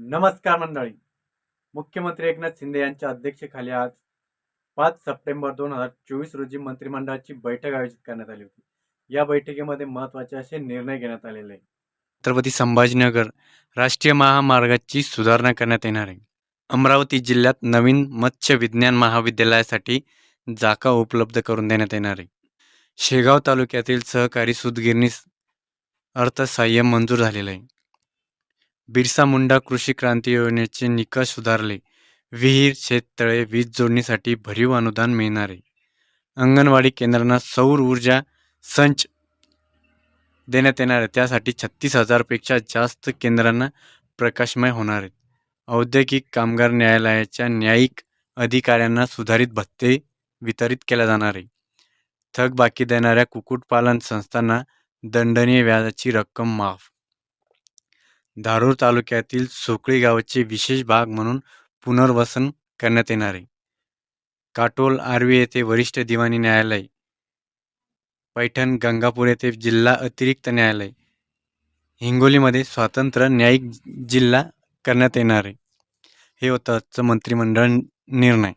नमस्कार मंडळी. मुख्यमंत्री एकनाथ शिंदे यांच्या अध्यक्षतेखाली आज पाच सप्टेंबर दोन हजार चोवीस रोजी मंत्रिमंडळाची बैठक आयोजित करण्यात आली होती. या बैठकीमध्ये महत्त्वाचे असे निर्णय घेण्यात आलेले आहे छत्रपती संभाजीनगर राष्ट्रीय महामार्गाची सुधारणा करण्यात येणार आहे. अमरावती जिल्ह्यात नवीन मत्स्य विज्ञान महाविद्यालयासाठी जागा उपलब्ध करून देण्यात येणार आहे. शेगाव तालुक्यातील सहकारी सुदगिरणीस अर्थसहाय्य मंजूर झालेलं आहे. बिरसा मुंडा कृषी क्रांती योजनेचे निकष सुधारले. विहीर शेततळे वीज जोडणीसाठी भरीव अनुदान मिळणार. आहे अंगणवाडी केंद्रांना सौर ऊर्जा संच देण्यात येणार आहे. त्यासाठी छत्तीस हजारपेक्षा जास्त केंद्रांना प्रकाशमय होणार आहेत. औद्योगिक कामगार न्यायालयाच्या न्यायिक अधिकाऱ्यांना सुधारित भत्ते वितरित केल्या जाणार आहे थकबाकी देणाऱ्या कुक्कुटपालन संस्थांना दंडनीय व्याजाची रक्कम माफ धारूर तालुक्यातील सोकळी गावाचे विशेष भाग म्हणून पुनर्वसन करण्यात येणार आहे. काटोल आर्वी येथे वरिष्ठ दिवाणी न्यायालय. पैठण गंगापूर येथे जिल्हा अतिरिक्त न्यायालय. हिंगोलीमध्ये स्वातंत्र्य न्यायिक जिल्हा करण्यात येणार आहे. हे होतं आजचं मंत्रिमंडळ निर्णय.